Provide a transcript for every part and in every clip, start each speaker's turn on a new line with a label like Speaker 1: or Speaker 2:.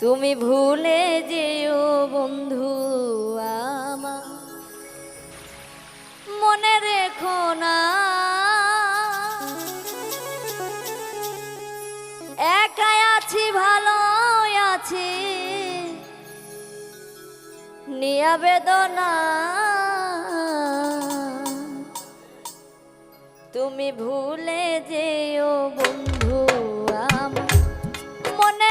Speaker 1: তুমি ভুলে যেও বন্ধু আমা মনে রেখো না। একাই আছি ভালো আছি। নিয়া বেদনা। তুমি ভুলে যেও বন্ধু আমা মনে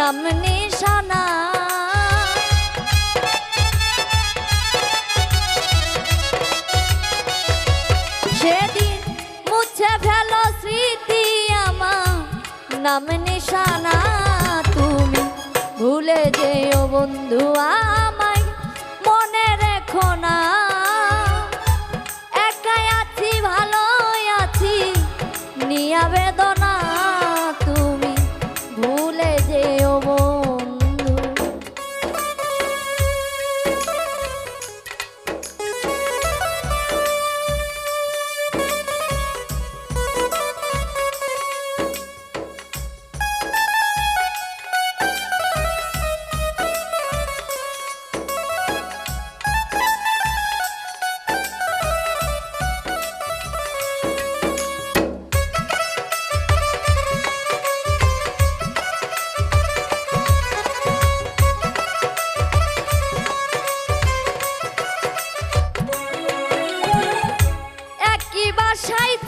Speaker 1: নাম নিশানা। সেদিন মুছে ফেল স্মৃতি আমার নাম নিশানা। তুমি ভুলে যেও বন্ধু আমায়, মনে রেখো না আশায়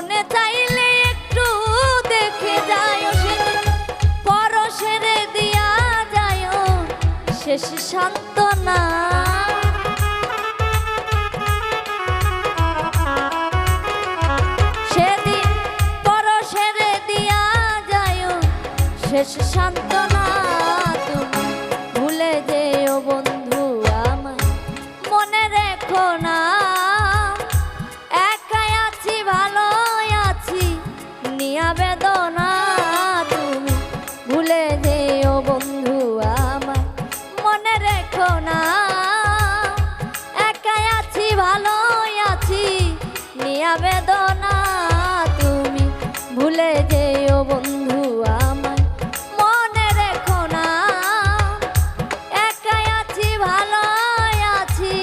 Speaker 1: মনে চাইলে একটু দেখে যায় পরশেরে দিয়া যায় শেষ সান্ত্বনা। সেদিন শেষ সান্ত্বনা। বেদনা তুমি ভুলে যেও মনে রেখো না, একাই আছি ভালো আছি। তুমি ভুলে যেও মনে রেখো না, একাই আছি ভালো আছি।